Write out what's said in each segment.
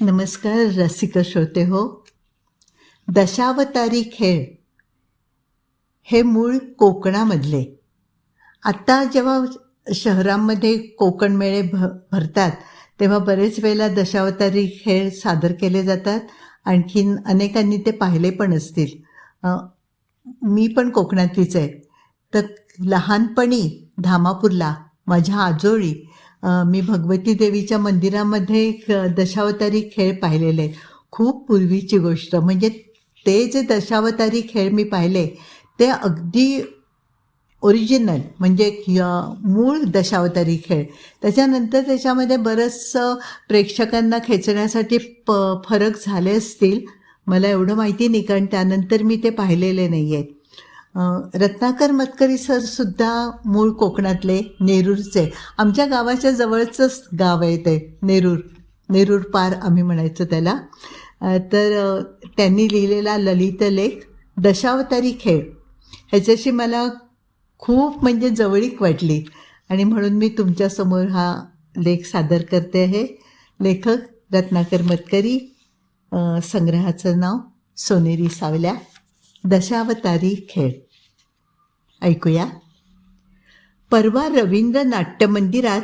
नमस्कार रसिक श्रोते हो. दशावतारी खेळ हे मूळ कोकणामधले. आत्ता जेव्हा शहरांमध्ये कोकण मेळे भ भरतात तेव्हा बरेच वेळेला दशावतारी खेळ सादर केले जातात. आणखीन अनेकांनी ते पाहिले पण असतील. मी पण कोकणातलीच आहे. तर लहानपणी धामापूरला माझ्या आजोळी मी भगवती देवीच्या मंदिरामध्ये दशावतारी खेळ पाहिलेले. आहेत. खूप पूर्वीची गोष्ट. म्हणजे ते जे दशावतारी खेळ मी पाहिले ते अगदी ओरिजिनल म्हणजे मूळ दशावतारी खेळ. त्याच्यानंतर त्याच्यामध्ये बरंचसं प्रेक्षकांना खेचण्यासाठी प फरक झाले असतील. मला एवढं माहिती नाही कारण त्यानंतर मी ते पाहिलेले नाही आहेत रत्नाकर मतकरी सर सुद्धा मूळ कोकणातले नेरूरचे. आमच्या गावाच्या जवळचंच गाव आहे ते नेरूर. नेरूर पार आम्ही म्हणायचो त्याला. तर त्यांनी लिहिलेला ललित लेख दशावतारी खेळ. ह्याच्याशी मला खूप म्हणजे जवळीक वाटली. आणि म्हणून मी तुमच्यासमोर हा लेख सादर करते आहे. लेखक रत्नाकर मतकरी संग्रहाचं नाव सोनेरी सावल्या. दशावतारी खेळ. ऐकूया. परवा रवींद्र नाट्य मंदिरात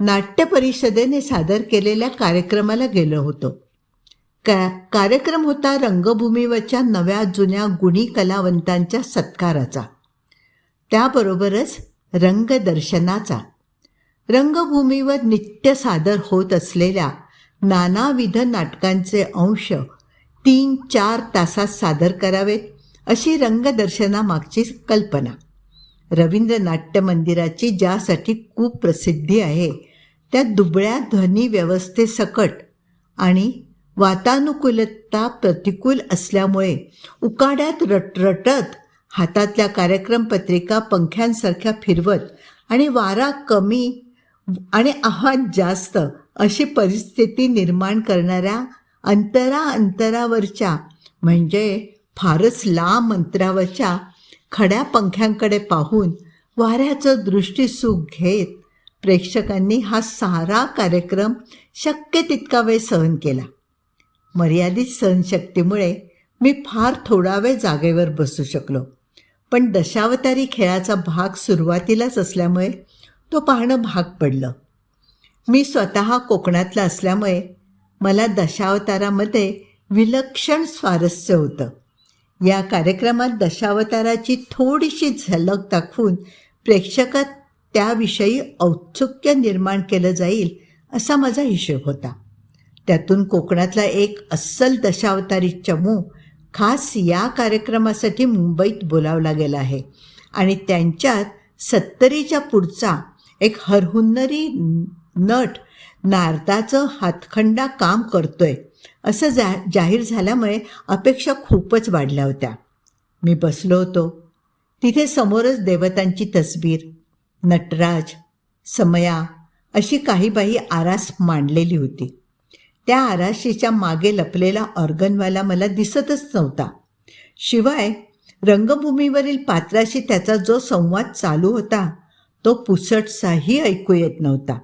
नाट्य परिषदेने सादर केलेल्या कार्यक्रमाला गेलो होतो. का कार्यक्रम होता रंगभूमीवरच्या नव्या जुन्या गुणी कलावंतांच्या सत्काराचा. त्याबरोबरच रंगदर्शनाचा. रंगभूमीवर नित्य सादर होत असलेल्या नानाविध नाटकांचे अंश तीन चार तासात सादर करावेत. अशी रंगदर्शनामागची कल्पना. रवींद्र नाट्य मंदिराची ज्यासाठी खूप प्रसिद्धी आहे त्या दुबळ्या ध्वनी व्यवस्थेसकट आणि वातानुकूलता प्रतिकूल असल्यामुळे उकाड्यात रटरटत हातातल्या कार्यक्रम पत्रिका पंख्यांसारख्या फिरवत आणि वारा कमी आणि आव्हान जास्त अशी परिस्थिती निर्माण करणाऱ्या अंतरा अंतरावरच्या म्हणजे फारच लांब अंतरावरच्या खड्या पंख्यांकडे पाहून वाऱ्याचं दृष्टीसुख घेत प्रेक्षकांनी हा सारा कार्यक्रम शक्य तितका वेळ सहन केला. मर्यादित सहनशक्तीमुळे मी फार थोडा वेळ जागेवर बसू शकलो. पण दशावतारी खेळाचा भाग सुरुवातीलाच असल्यामुळे तो पाहणं भाग पडलं. मी स्वतः कोकणातला असल्यामुळे मला दशावतारामध्ये विलक्षण स्वारस्य होतं. या कार्यक्रमात दशावताराची थोडीशी झलक दाखवून प्रेक्षकात त्याविषयी औत्सुक्य निर्माण केलं जाईल असा माझा हिशोब होता. त्यातून कोकणातला एक अस्सल दशावतारी चमू खास या कार्यक्रमासाठी मुंबईत बोलावला गेला आहे आणि त्यांच्यात सत्तरीच्या पुढचा एक हरहुन्नरी नट नारदाचं हातखंडा काम करतोय. असं जा जाहीर झाल्यामुळे अपेक्षा खूपच वाढल्या होत्या. मी बसलो होतो. तिथे समोरच देवतांची तसबीर नटराज समया अशी काही बाई आरास मांडलेली होती. त्या आराशीच्या मागे लपलेला ऑर्गनवाला मला दिसतच नव्हता. शिवाय रंगभूमीवरील पात्राशी त्याचा जो संवाद चालू होता तो पुसटसाही ऐकू येत नव्हता.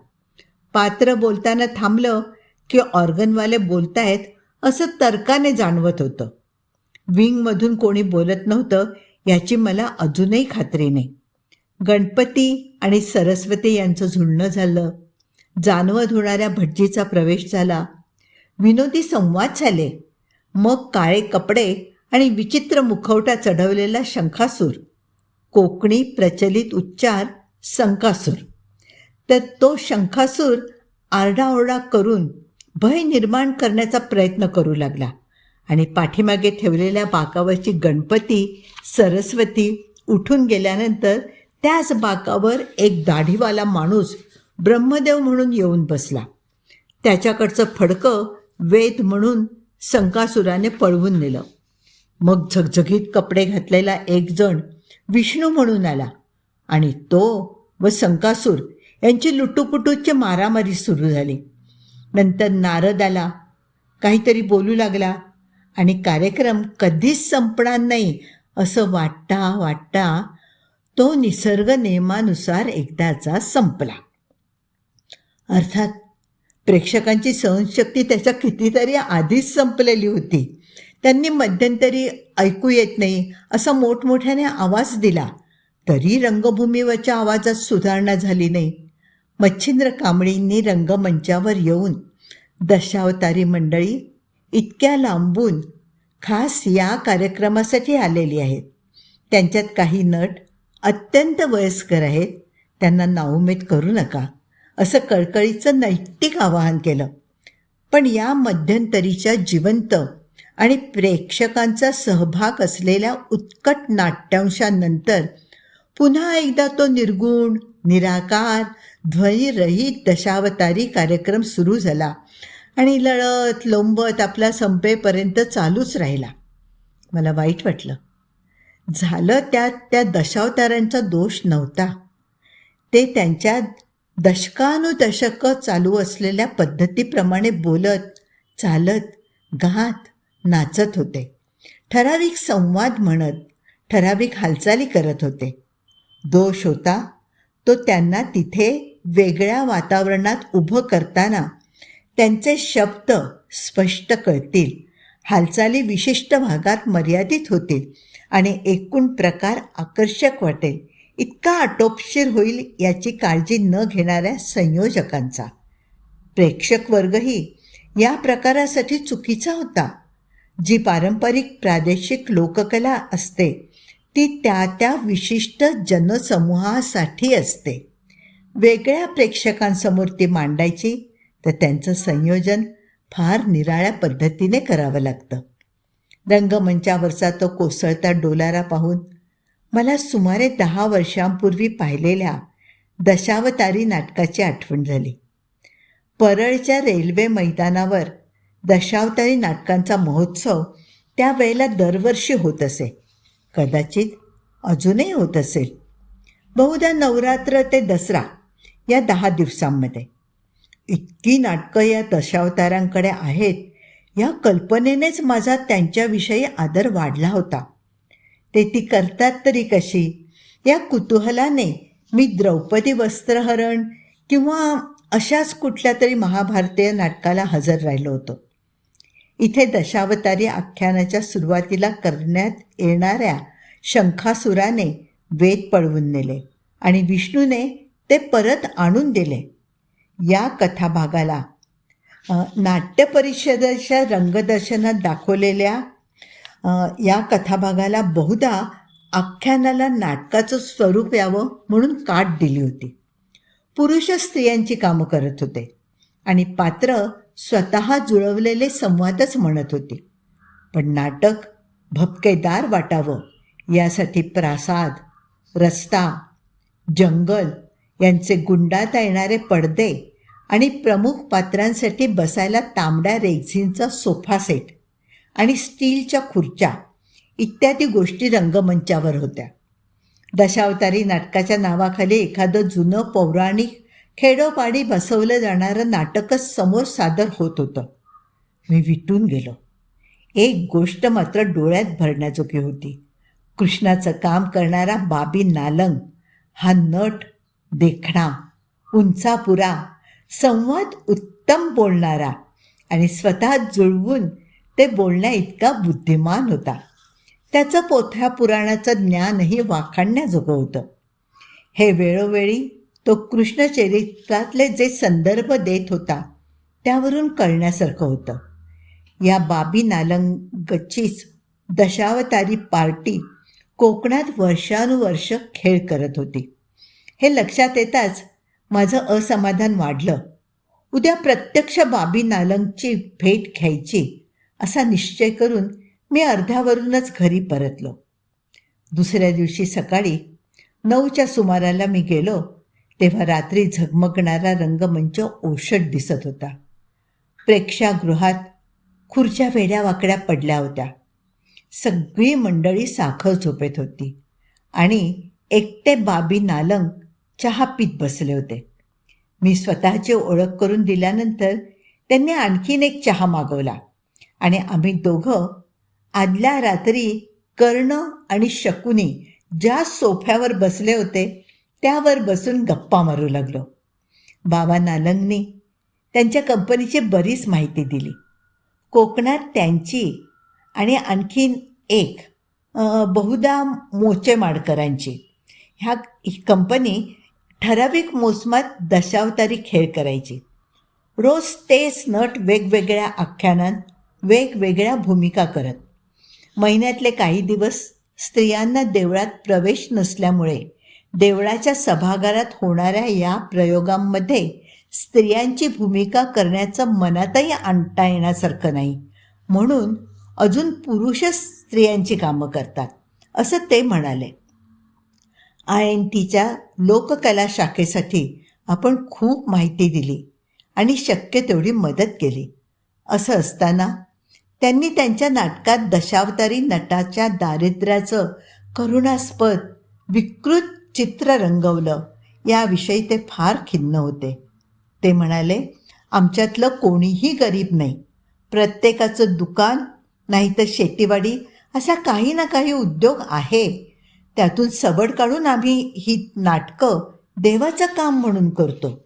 पात्र बोलताना थांबलं की ऑर्गनवाले बोलतायत असं तर्काने जाणवत होतं. विंगमधून कोणी बोलत नव्हतं याची मला अजूनही खात्री नाही. गणपती आणि सरस्वती यांचं झुलणं झालं. जाणवत होणाऱ्या भटजीचा प्रवेश झाला. विनोदी संवाद झाले. मग काळे कपडे आणि विचित्र मुखवटा चढवलेला शंखासूर. कोकणी प्रचलित उच्चार संकासूर तर तो शंखासूर आरडाओरडा करून भय निर्माण करण्याचा प्रयत्न करू लागला. आणि पाठीमागे ठेवलेल्या बाकावरची गणपती सरस्वती उठून गेल्यानंतर त्याच बाकावर एक दाढीवाला माणूस ब्रह्मदेव म्हणून येऊन बसला. त्याच्याकडचं फडकं वेद म्हणून संकासुराने पळवून नेलं. मग झगझगीत कपडे घातलेला एक जण विष्णू म्हणून आला आणि तो व संकासूर यांची लुटूपुटूची मारामारी सुरू झाली. नंतर नारद आला. काहीतरी बोलू लागला आणि कार्यक्रम कधीच संपणार नाही असं वाटता वाटता तो निसर्ग नियमानुसार एकदाचा संपला. अर्थात प्रेक्षकांची सहनशक्ती त्याच्या कितीतरी आधीच संपलेली होती. त्यांनी मध्यंतरी ऐकू येत नाही असा मोठमोठ्याने आवाज दिला. तरी रंगभूमीवरच्या आवाजात सुधारणा झाली नाही. मच्छिंद्र कांबळींनी रंगमंचावर येऊन दशावतारी मंडळी इतक्या लांबून खास या कार्यक्रमासाठी आलेली आहेत. त्यांच्यात काही नट अत्यंत वयस्कर आहेत. त्यांना नाउमेद करू नका असं कळकळीचं नैतिक आवाहन केलं. पण या मध्यंतरीच्या जिवंत आणि प्रेक्षकांचा सहभाग असलेल्या उत्कट नाट्यांशानंतर पुन्हा एकदा तो निर्गुण निराकार ध्वनिरहित दशावतारी कार्यक्रम सुरू झाला आणि लढत लोंबत आपला संपेपर्यंत चालूच राहिला. मला वाईट वाटलं. झालं त्यात त्या दशावतारांचा दोष नव्हता. ते त्यांच्या दशकानुदशकं चालू असलेल्या पद्धतीप्रमाणे बोलत चालत गात नाचत होते. ठराविक संवाद म्हणत ठराविक हालचाली करत होते. दोष होता तो त्यांना तिथे वेगळ्या वातावरणात उभं करताना त्यांचे शब्द स्पष्ट कळतील. हालचाली विशिष्ट भागात मर्यादित होतील आणि एकूण प्रकार आकर्षक वाटेल. इतका आटोपशीर होईल याची काळजी न घेणाऱ्या संयोजकांचा. प्रेक्षक वर्गही या प्रकारासाठी चुकीचा होता. जी पारंपरिक प्रादेशिक लोककला असते ती त्या त्या विशिष्ट जनसमूहासाठी असते. वेगळ्या प्रेक्षकांसमोर ती मांडायची तर त्यांचं संयोजन फार निराळ्या पद्धतीने करावं लागतं. रंगमंचावरचा तो कोसळता डोलारा पाहून मला सुमारे दहा वर्षांपूर्वी पाहिलेल्या दशावतारी नाटकाची आठवण झाली. परळच्या रेल्वे मैदानावर दशावतारी नाटकांचा महोत्सव त्यावेळेला दरवर्षी होत असे. कदाचित अजूनही होत असेल. बहुधा नवरात्र ते दसरा या दहा दिवसांमध्ये. इतकी नाटकं या दशावतारांकडे आहेत. या कल्पनेनेच माझा त्यांच्याविषयी आदर वाढला होता. ते ती करतात तरी कशी? या कुतूहलाने मी द्रौपदी वस्त्रहरण किंवा अशाच कुठल्या तरी महाभारतीय नाटकाला हजर राहिलो होतो. इथे दशावतारी आख्यानाच्या सुरुवातीला करण्यात येणाऱ्या शंखासुराने वेद पळवून नेले आणि विष्णूने ते परत आणून दिले. या कथाभागाला नाट्य परिषदेच्या रंगदर्शनात दाखवलेल्या या कथाभागाला बहुधा आख्यानाला नाटकाचं स्वरूप यावं म्हणून काट दिली होती. पुरुष स्त्रियांची कामं करत होते आणि पात्र स्वतः जुळवलेले संवादच म्हणत होती. पण नाटक भपकेदार वाटावं यासाठी प्रासाद रस्ता जंगल यांचे गुंडात येणारे पडदे आणि प्रमुख पात्रांसाठी बसायला तांबड्या रेक्झिनचा सोफा सेट आणि स्टीलच्या खुर्च्या इत्यादी गोष्टी रंगमंचावर होत्या. दशावतारी नाटकाच्या नावाखाली एखादं जुनं पौराणिक खेडोपाडी बसवलं जाणारं नाटकच समोर सादर होत होतं. मी विटून गेलो. एक गोष्ट मात्र डोळ्यात भरण्याजोगी होती. कृष्णाचं काम करणारा बाबी नालंग हा नट देखणा उंचापुरा संवाद उत्तम बोलणारा आणि स्वतः जुळवून ते बोलण्या इतका बुद्धिमान होता. त्याचं पोथ्या पुराणाचं ज्ञानही वाखाणण्याजोगं होतं. हे वेळोवेळी तो कृष्णचरित्रातले जे संदर्भ देत होता त्यावरून कळण्यासारखं होतं. या बाबी नालंगचीच दशावतारी पार्टी कोकणात वर्षानुवर्ष खेळ करत होती. हे लक्षात येताच माझं असमाधान वाढलं. उद्या प्रत्यक्ष बाबी नालंगची भेट घ्यायची असा निश्चय करून मी अर्ध्यावरूनच घरी परतलो. दुसऱ्या दिवशी सकाळी नऊच्या सुमाराला मी गेलो तेव्हा रात्री झगमगणारा रंगमंच ओषट दिसत होता. प्रेक्षागृहात खुर्च्या वेड्या वाकड्या पडल्या होत्या. सगळी मंडळी साखर झोपेत होती आणि एकटे बाबी नालंग चहा पीत बसले होते. मी स्वतःची ओळख करून दिल्यानंतर त्यांनी आणखीन एक चहा मागवला आणि आम्ही दोघं आदल्या रात्री कर्ण आणि शकुनी ज्या सोफ्यावर बसले होते त्यावर बसून गप्पा मारू लागलो. बाबा नालंगनी त्यांच्या कंपनीची बरीच माहिती दिली. कोकणात त्यांची आणि आणखीन एक बहुधा मोचे माडकरांची ह्या कंपनी ठराविक मोसमात दशावतारी खेळ करायची. रोज तेच नट वेगवेगळ्या आख्यानांत वेगवेगळ्या भूमिका करत. महिन्यातले काही दिवस स्त्रियांना देवळात प्रवेश नसल्यामुळे देवळाच्या सभागारात होणाऱ्या या प्रयोगांमध्ये स्त्रियांची भूमिका करण्याचं मनातही आणता येण्यासारखं नाही. म्हणून अजून पुरुषच स्त्रियांची कामं करतात असं ते म्हणाले. आय एन टीच्या लोककला शाखेसाठी आपण खूप माहिती दिली आणि शक्य तेवढी मदत केली. असं असताना त्यांनी त्यांच्या नाटकात दशावतारी नटाच्या दारिद्र्याचं करुणास्पद विकृत चित्र रंगवलं याविषयी ते फार खिन्न होते. ते म्हणाले आमच्यातलं कोणीही गरीब नाही. प्रत्येकाचं दुकान नाही तर शेतीवाडी असा काही ना काही उद्योग आहे. त्यातून सवड काढून आम्ही ही नाटकं देवाचं काम म्हणून करतो.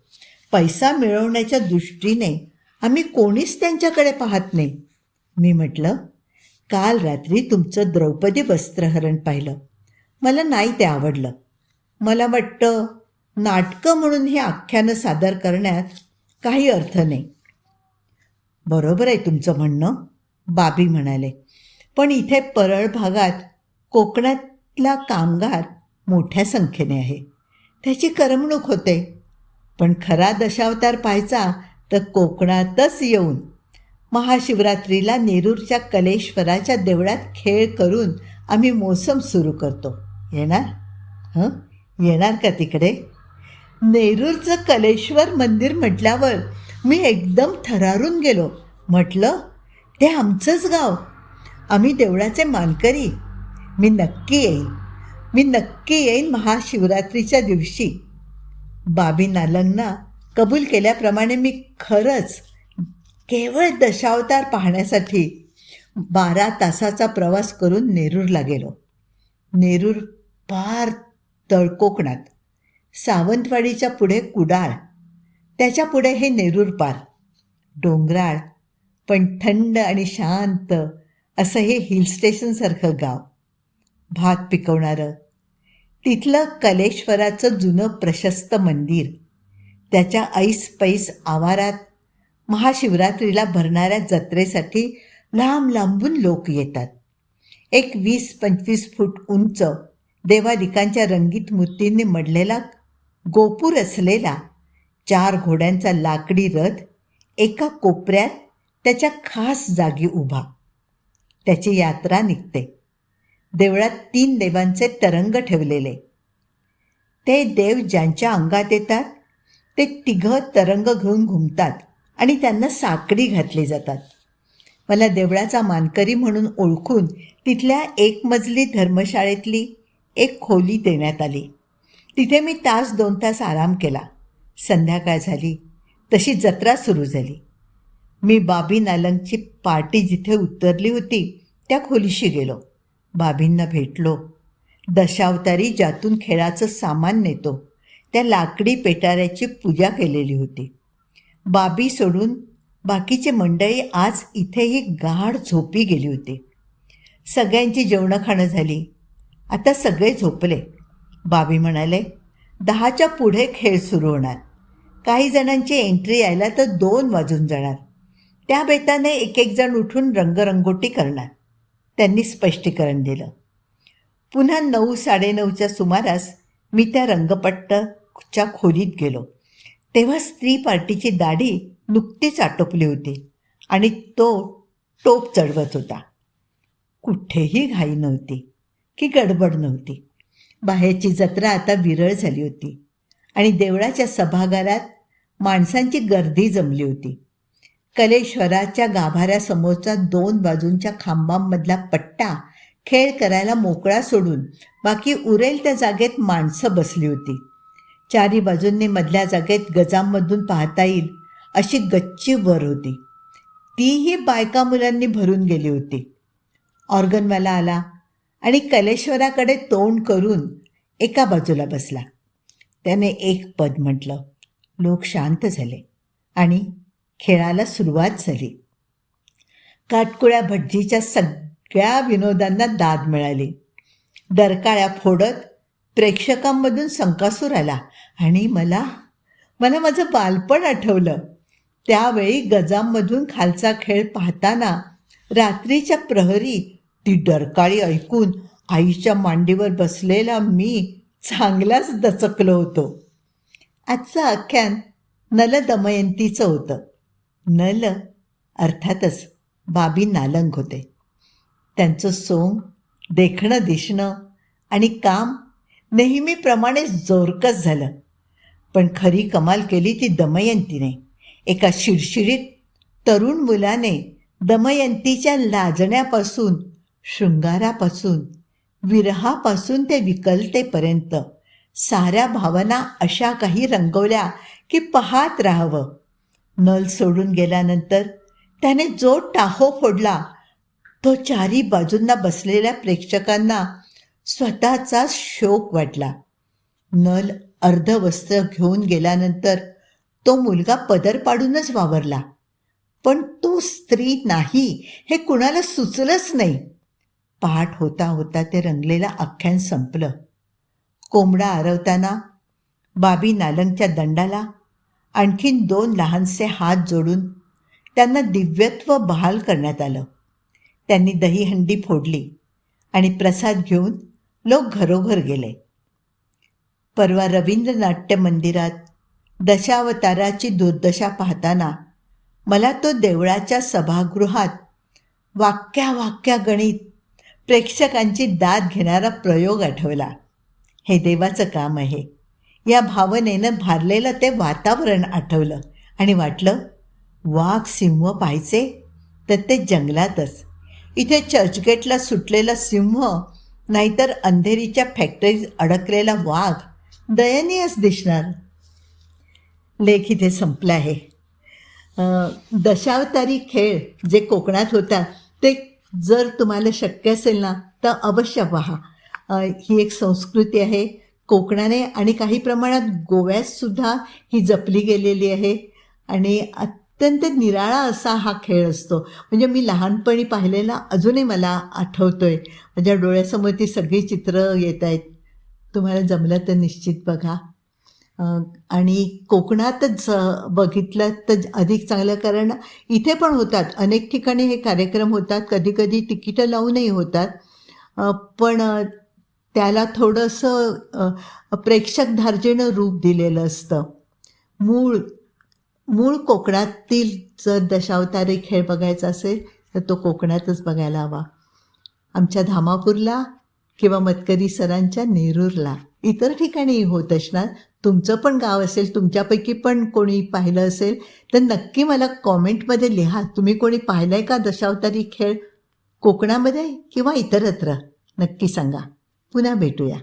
पैसा मिळवण्याच्या दृष्टीने आम्ही कोणीच त्यांच्याकडे पाहत नाही. मी म्हटलं काल रात्री तुमचं द्रौपदी वस्त्रहरण पाहिलं. मला नाही ते आवडलं. मला वाटतं नाटकं म्हणून हे आख्यानं सादर करण्यात काही अर्थ नाही. बरोबर आहे तुमचं म्हणणं बाबी म्हणाले. पण इथे परळ भागात कोकणात ला कामगार मोठ्या संख्येने आहे. त्याची करमणूक होते. पण खरा दशावतार पाहायचा तर कोकणातच येऊन महाशिवरात्रीला नेरूरच्या कलेश्वराच्या देवळात खेळ करून आम्ही मोसम सुरू करतो. येणार? हं? येणार का तिकडे? नेरूरचं कलेश्वर मंदिर म्हटल्यावर मी एकदम थरारून गेलो. म्हटलं ते आमचंच गाव. आम्ही देवळाचे मानकरी. मी नक्की येईन. मी नक्की येईन महाशिवरात्रीच्या दिवशी. बाबी नालंगना कबूल केल्याप्रमाणे मी खरंच केवळ दशावतार पाहण्यासाठी बारा तासाचा प्रवास करून नेरूरला गेलो. नेरूर पार तळकोकणात सावंतवाडीच्या पुढे कुडाळ त्याच्या पुढे हे नेरूर पार. डोंगराळ पण थंड आणि शांत असं हे हिल स्टेशनसारखं गाव. भात पिकवणारं. तिथलं कलेश्वराचं जुनं प्रशस्त मंदिर. त्याच्या ऐस पैस आवारात महाशिवरात्रीला भरणाऱ्या जत्रेसाठी लांब लांबून लोक येतात. एक वीस पंचवीस फूट उंच देवादिकांच्या रंगीत मूर्तींनी मडलेला गोपूर असलेला चार घोड्यांचा लाकडी रथ एका कोपऱ्यात त्याच्या खास जागी उभा. त्याची यात्रा निघते. देवळात तीन देवांचे तरंग ठेवलेले. ते देव ज्यांच्या अंगात येतात ते तिघं तरंग घेऊन घुमतात आणि त्यांना साकडी घातली जातात. मला देवळाचा मानकरी म्हणून ओळखून तिथल्या एक मजली धर्मशाळेतली एक खोली देण्यात आली. तिथे मी तास दोन तास आराम केला. संध्याकाळ झाली. तशी जत्रा सुरू झाली. मी बाबी नालंगची पार्टी जिथे उतरली होती त्या खोलीशी गेलो. बाबींना भेटलो. दशावतारी ज्यातून खेळाचं सामान नेतो त्या लाकडी पेटाऱ्याची पूजा केलेली होती. बाबी सोडून बाकीचे मंडळी आज इथेही गाढ झोपी गेली होती. सगळ्यांची जेवणं खाणं झाली. आता सगळे झोपले. बाबी म्हणाले दहाच्या पुढे खेळ सुरू होणार. काही जणांची एंट्री यायला तर दोन वाजून जाणार. त्या बेताने एक एक जण उठून रंगरंगोटी करणार. त्यांनी स्पष्टीकरण दिलं. पुन्हा नऊ साडेनऊच्या सुमारास मी त्या रंगपट्टच्या खोलीत गेलो. तेव्हा स्त्री पार्टीची दाढी नुकतीच आटोपली होती आणि तो टोप चढवत होता. कुठेही घाई नव्हती की गडबड नव्हती. बाहेरची जत्रा आता विरळ झाली होती आणि देवळाच्या सभागारात माणसांची गर्दी जमली होती. कलेश्वराच्या गाभाऱ्यासमोरचा दोन बाजूंच्या खांबांमधला पट्टा खेळ करायला मोकळा सोडून बाकी उरेल त्या जागेत माणसं बसली होती. चारी बाजूंनी मधल्या जागेत गजांमधून पाहता येईल अशी गच्ची वर होती. तीही बायका मुलांनी भरून गेली होती. ऑर्गनवाला आला आणि कलेश्वराकडे तोंड करून एका बाजूला बसला. त्याने एक पद म्हटलं. लोक शांत झाले आणि खेळाला सुरुवात झाली. काटकुळ्या भटजीच्या सगळ्या विनोदांना दाद मिळाली. डरकाळ्या फोडत प्रेक्षकांमधून संकासूर आला आणि मला मला माझं बालपण आठवलं. त्यावेळी गजांमधून खालचा खेळ पाहताना रात्रीच्या प्रहरी ती डरकाळी ऐकून आईच्या मांडीवर बसलेला मी चांगलाच दचकलो होतो. आजचं आख्यान नल दमयंतीचं होतं. नल अर्थातच बाबी नालंग होते. त्यांचं सोंग देखणं दिसणं आणि काम नेहमीप्रमाणे जोरकस झालं. पण खरी कमाल केली ती दमयंतीने. एका शिरशिरीत तरुण मुलाने दमयंतीच्या लाजण्यापासून शृंगारापासून विरहापासून ते विकलतेपर्यंत साऱ्या भावना अशा काही रंगवल्या की पाहत राहावं. नल सोडून गेल्यानंतर त्याने जो टाहो फोडला तो चारी बाजूंना बसलेल्या प्रेक्षकांना स्वतःचा शोक वाटला. नल अर्धवस्त्र घेऊन गेल्यानंतर तो मुलगा पदर पाडूनच वावरला. पण तो स्त्री नाही हे कुणाला सुचलंच नाही. पहाट होता होता ते रंगलेलं आख्यान संपलं. कोंबडा आरवताना बाबी नालंगच्या दंडाला आणखीन दोन लहानसे हात जोडून त्यांना दिव्यत्व बहाल करण्यात आलं. त्यांनी दहीहंडी फोडली आणि प्रसाद घेऊन लोक घरोघर गेले. परवा रवींद्र नाट्य मंदिरात दशावताराची दुर्दशा पाहताना मला तो देवळाच्या सभागृहात वाक्या वाक्या गणित प्रेक्षकांची दाद घेणारा प्रयोग आठवला. हे देवाचं काम आहे. या भावनेनं भारलेलं ते वातावरण आठवलं आणि वाटलं वाघ सिंह पाहायचे तर ते जंगलातच. इथे चर्चगेटला सुटलेला सिंह नाहीतर अंधेरीच्या फॅक्टरीत अडकलेला वाघ दयनीयच दिसणार. लेख इथे संपला आहे. दशावतारी खेळ जे कोकणात होता ते जर तुम्हाला शक्य असेल ना तर अवश्य पहा. ही एक संस्कृती आहे. कोकणाने आणि काही प्रमाणात गोव्यातसुद्धा ही जपली गेलेली आहे. आणि अत्यंत निराळा असा हा खेळ असतो. म्हणजे मी लहानपणी पाहिलेला अजूनही मला आठवतो आहे माझ्या डोळ्यासमोर ती सगळी चित्रं येत आहेत. तुम्हाला जमलं तर निश्चित बघा. आणि कोकणातच बघितलं तर अधिक चांगलं कारण इथे पण होतात. अनेक ठिकाणी हे कार्यक्रम होतात. कधीकधी तिकीटं लावूनही होतात. पण त्याला थोडंसं प्रेक्षक धार्जेनं रूप दिलेलं असतं. मूळ मूळ कोकणातील जर दशावतारी खेळ बघायचा असेल तर तो कोकणातच बघायला हवा. आमच्या धामापूरला किंवा मतकरी सरांच्या नेरूरला इतर ठिकाणी होत असणार. तुमचं पण गाव असेल तुमच्यापैकी पण कोणी पाहिलं असेल तर नक्की मला कॉमेंटमध्ये लिहा. तुम्ही कोणी पाहिलं आहे का दशावतारी खेळ? कोकणामध्ये किंवा इतरत्र? नक्की सांगा. पुन्हा भेटूया.